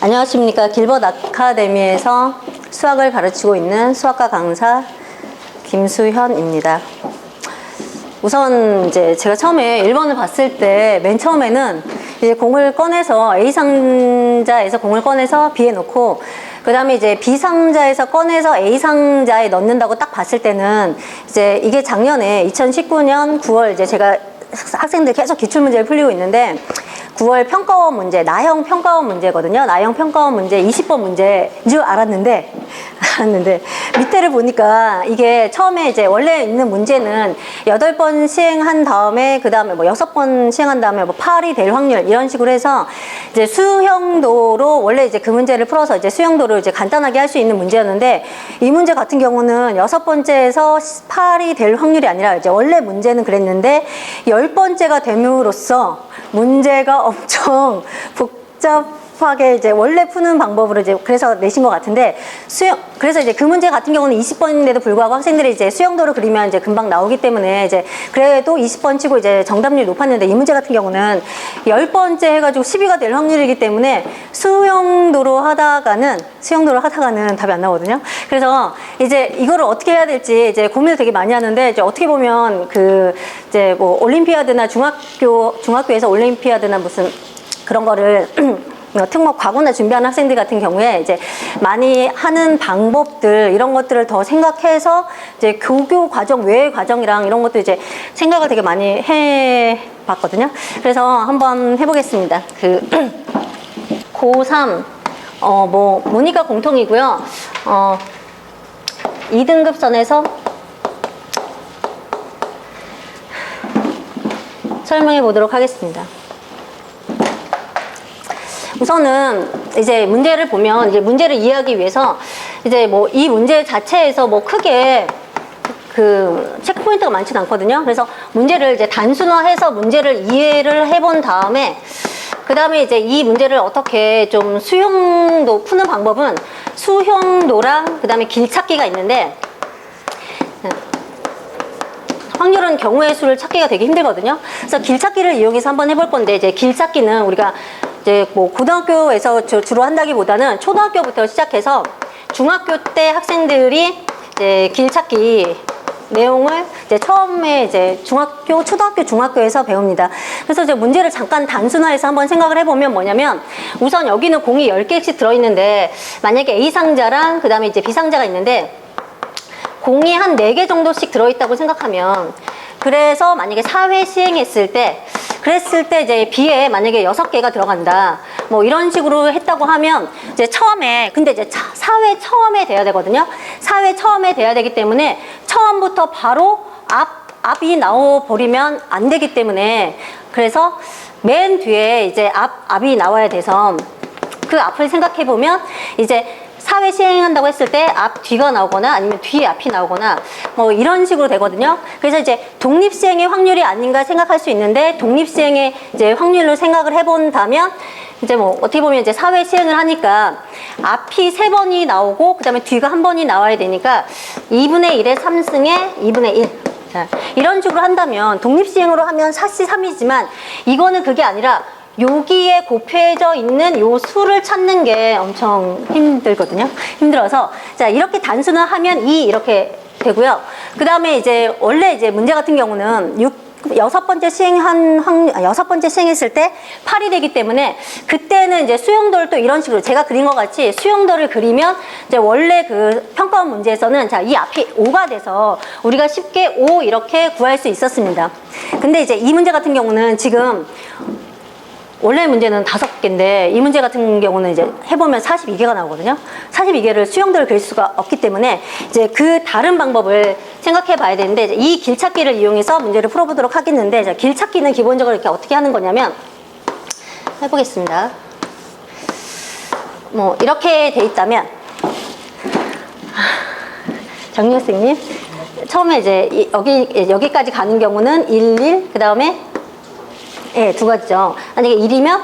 안녕하십니까. 길벗 아카데미에서 수학을 가르치고 있는 수학과 강사 김수현입니다. 우선 이제 제가 처음에 1번을 봤을 때 맨 처음에는 이제 공을 꺼내서 A 상자에서 공을 꺼내서 B에 놓고 그 다음에 이제 B 상자에서 꺼내서 A 상자에 넣는다고 딱 봤을 때는 이제 이게 작년에 2019년 9월 이제 제가 학생들 계속 기출문제를 풀리고 있는데 9월 평가원 문제, 나형 평가원 문제거든요. 나형 평가원 문제 20번 문제인 줄 알았는데, 알았는데, 밑에를 보니까 이게 처음에 이제 원래 있는 문제는 8번 시행한 다음에, 그 다음에 뭐 6번 시행한 다음에 뭐 8이 될 확률, 이런 식으로 해서 이제 수형도로 원래 이제 그 문제를 풀어서 이제 수형도를 이제 간단하게 할 수 있는 문제였는데, 이 문제 같은 경우는 여섯 번째에서 8이 될 확률이 아니라 이제 원래 문제는 그랬는데, 열 번째가 됨으로써 문제가 엄청 복잡 하게 이제 원래 푸는 방법으로 이제 그래서 내신 것 같은데 수영 그래서 이제 그 문제 같은 경우는 20번인데도 불구하고 학생들이 이제 수영도를 그리면 이제 금방 나오기 때문에 이제 그래도 20번 치고 이제 정답률이 높았는데 이 문제 같은 경우는 10번째 해가지고 10위가 될 확률이기 때문에 수영도로 하다가는 수영도로 하다가는 답이 안 나오거든요. 그래서 이제 이거를 어떻게 해야 될지 이제 고민을 되게 많이 하는데 이제 어떻게 보면 그 이제 뭐 올림피아드나 중학교 중학교에서 올림피아드나 무슨 그런 거를 특목 과거나 준비하는 학생들 같은 경우에 이제 많이 하는 방법들 이런 것들을 더 생각해서 이제 교교 과정 외의 과정이랑 이런 것도 이제 생각을 되게 많이 해 봤거든요. 그래서 한번 해보겠습니다. 그 고3 어뭐 모니까 공통이고요. 어 2등급 선에서 설명해 보도록 하겠습니다. 우선은 이제 문제를 보면 이제 문제를 이해하기 위해서 이제 뭐 이 문제 자체에서 뭐 크게 그 체크 포인트가 많지는 않거든요. 그래서 문제를 이제 단순화해서 문제를 이해를 해본 다음에 그 다음에 이제 이 문제를 어떻게 좀 수용도 푸는 방법은 수용도랑 그 다음에 길찾기가 있는데 확률은 경우의 수를 찾기가 되게 힘들거든요. 그래서 길찾기를 이용해서 한번 해볼 건데 이제 길찾기는 우리가 이제 뭐 고등학교에서 주- 주로 한다기보다는 초등학교부터 시작해서 중학교 때 학생들이 이제 길찾기 내용을 이제 처음에 이제 중학교, 초등학교, 중학교에서 배웁니다. 그래서 이제 문제를 잠깐 단순화해서 한번 생각을 해보면 뭐냐면 우선 여기는 공이 10개씩 들어있는데 만약에 A 상자랑 그 다음에 이제 B 상자가 있는데 공이 한 4개 정도씩 들어있다고 생각하면 그래서 만약에 사회 시행했을 때 그랬을 때 이제 B에 만약에 6개가 들어간다 뭐 이런 식으로 했다고 하면 이제 처음에 근데 이제 차- 사회 처음에 돼야 되거든요. 사회 처음에 돼야 되기 때문에 처음부터 바로 앞 앞이 나와 버리면 안 되기 때문에 그래서 맨 뒤에 이제 앞 앞이 나와야 돼서 그 앞을 생각해 보면 이제 사회 시행한다고 했을 때 앞 뒤가 나오거나 아니면 뒤에 앞이 나오거나 뭐 이런 식으로 되거든요. 그래서 이제 독립 시행의 확률이 아닌가 생각할 수 있는데 독립 시행의 이제 확률로 생각을 해본다면 이제 뭐 어떻게 보면 이제 사회 시행을 하니까 앞이 세 번이 나오고 그다음에 뒤가 한 번이 나와야 되니까 2분의 1의 3승에 2분의 1. 자, 이런 식으로 한다면 독립시행으로 하면 4시 3이지만 이거는 그게 아니라 여기에 곱해져 있는 요 수를 찾는 게 엄청 힘들거든요. 힘들어서 자 이렇게 단순화 하면 2 이렇게 되고요. 그 다음에 이제 원래 이제 문제 같은 경우는 6 여섯 번째 시행한 확률, 아, 여섯 번째 시행했을 때 8이 되기 때문에 그때는 이제 수용도를 또 이런 식으로 제가 그린 것 같이 수용도를 그리면 이제 원래 그 평가원 문제에서는 자, 이 앞이 5가 돼서 우리가 쉽게 5 이렇게 구할 수 있었습니다. 근데 이제 이 문제 같은 경우는 지금 원래 문제는 다섯 개인데 이 문제 같은 경우는 이제 해보면 42개가 나오거든요. 42개를 수용도를 그릴 수가 없기 때문에 이제 그 다른 방법을 생각해 봐야 되는데 이 길찾기를 이용해서 문제를 풀어보도록 하겠는데 자, 길찾기는 기본적으로 이렇게 어떻게 하는 거냐면 해보겠습니다. 뭐 이렇게 돼 있다면 정리 학생님 처음에 이제 이- 여기 여기까지 가는 경우는 1, 1, 그 다음에 예, 두 가지죠. 만약에 1이면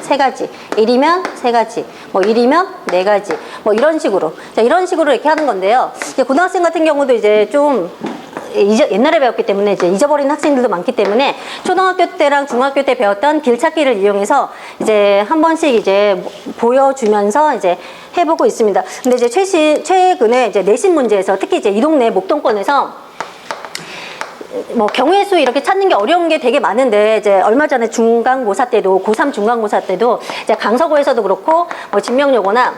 세 가지, 1이면 세 가지, 뭐 1이면 네 가지, 뭐 이런 식으로. 자, 이런 식으로 이렇게 하는 건데요. 이제 고등학생 같은 경우도 이제 좀 잊어- 옛날에 배웠기 때문에 이제 잊어버린 학생들도 많기 때문에 초등학교 때랑 중학교 때 배웠던 길찾기를 이용해서 이제 한 번씩 이제 보여주면서 이제 해보고 있습니다. 근데 이제 최신 최근에 이제 내신 문제에서 특히 이제 이 동네 목동권에서 뭐 경우의 수 이렇게 찾는 게 어려운 게 되게 많은데 이제 얼마 전에 중간고사 때도 고3 중간고사 때도 이제 강서구에서도 그렇고 뭐 진명여고나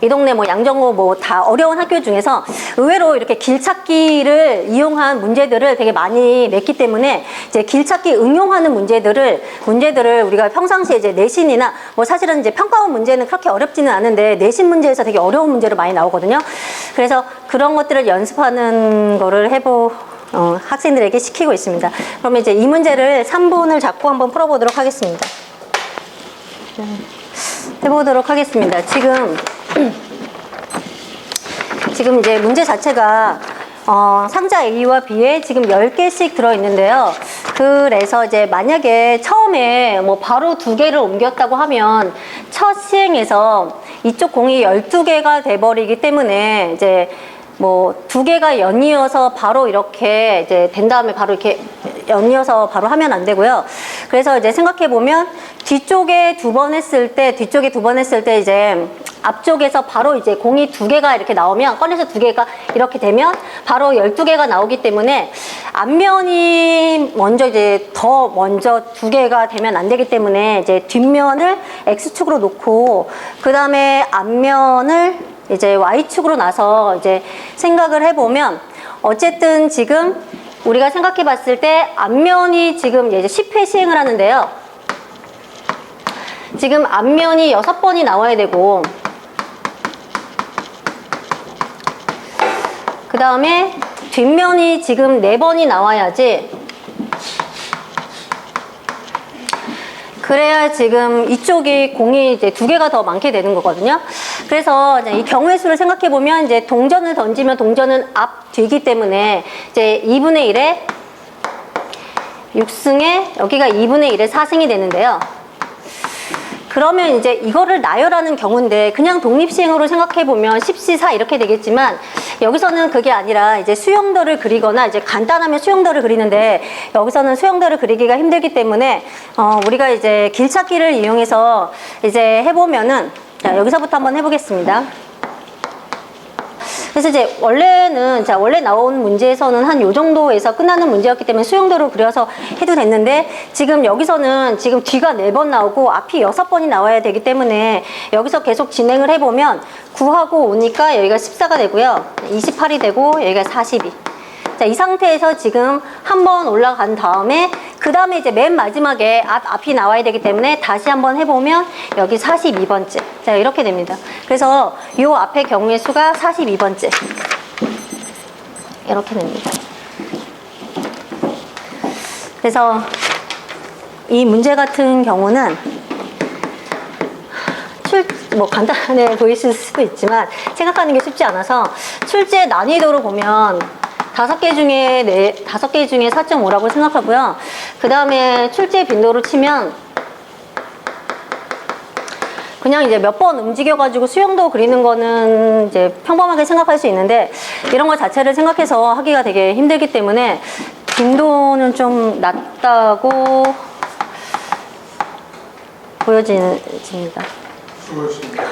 이 동네 뭐 양정호 뭐 다 어려운 학교 중에서 의외로 이렇게 길찾기를 이용한 문제들을 되게 많이 냈기 때문에 이제 길찾기 응용하는 문제들을 문제들을 우리가 평상시에 이제 내신이나 뭐 사실은 이제 평가원 문제는 그렇게 어렵지는 않은데 내신 문제에서 되게 어려운 문제로 많이 나오거든요. 그래서 그런 것들을 연습하는 거를 해보 어, 학생들에게 시키고 있습니다. 그러면 이제 이 문제를 3분을 잡고 한번 풀어보도록 하겠습니다. 해보도록 하겠습니다. 지금 지금 이제 문제 자체가 어, 상자 A와 B에 지금 10개씩 들어있는데요. 그래서 이제 만약에 처음에 뭐 바로 두 개를 옮겼다고 하면 첫 시행에서 이쪽 공이 12개가 돼버리기 때문에 이제 뭐 두 개가 연이어서 바로 이렇게 이제 된 다음에 바로 이렇게 연이어서 바로 하면 안 되고요. 그래서 이제 생각해 보면 뒤쪽에 두 번 했을 때 뒤쪽에 두 번 했을 때 이제 앞쪽에서 바로 이제 공이 두 개가 이렇게 나오면 꺼내서 두 개가 이렇게 되면 바로 12개가 나오기 때문에 앞면이 먼저 이제 더 먼저 두 개가 되면 안 되기 때문에 이제 뒷면을 X축으로 놓고 그 다음에 앞면을 이제 Y축으로 나서 이제 생각을 해보면 어쨌든 지금 우리가 생각해 봤을 때 앞면이 지금 이제 10회 시행을 하는데요. 지금 앞면이 여섯 번이 나와야 되고 그 다음에 뒷면이 지금 네 번이 나와야지 그래야 지금 이쪽이 공이 이제 두 개가 더 많게 되는 거거든요. 그래서 이제 이 경우의 수를 생각해 보면 이제 동전을 던지면 동전은 앞 뒤기 때문에 이제 2분의 1에 6승에 여기가 2분의 1에 4승이 되는데요. 그러면 이제 이거를 나열하는 경우인데 그냥 독립시행으로 생각해 보면 10시4 이렇게 되겠지만 여기서는 그게 아니라 이제 수용도를 그리거나 이제 간단하면 수용도를 그리는데 여기서는 수용도를 그리기가 힘들기 때문에 어 우리가 이제 길찾기를 이용해서 이제 해보면은 자 여기서부터 한번 해보겠습니다. 그래서 이제 원래는 자 원래 나온 문제에서는 한 요 정도에서 끝나는 문제였기 때문에 수용도로 그려서 해도 됐는데 지금 여기서는 지금 뒤가 네 번 나오고 앞이 여섯 번이 나와야 되기 때문에 여기서 계속 진행을 해보면 9하고 오니까 여기가 14가 되고요 28이 되고 여기가 42 자, 이 상태에서 지금 한 번 올라간 다음에 그 다음에 이제 맨 마지막에 앞, 앞이 나와야 되기 때문에 다시 한번 해보면 여기 42번째. 자, 이렇게 됩니다. 그래서 요 앞에 경우의 수가 42번째. 이렇게 됩니다. 그래서 이 문제 같은 경우는 출, 뭐 간단해 보이실 수도 있지만 생각하는 게 쉽지 않아서 출제 난이도로 보면 다섯 개 중에 네, 다섯 개 중에 4.5라고 생각하고요. 그 다음에 출제 빈도로 치면 그냥 이제 몇 번 움직여가지고 수영도 그리는 거는 이제 평범하게 생각할 수 있는데 이런 거 자체를 생각해서 하기가 되게 힘들기 때문에 빈도는 좀 낮다고 보여집니다. 수고하셨습니다.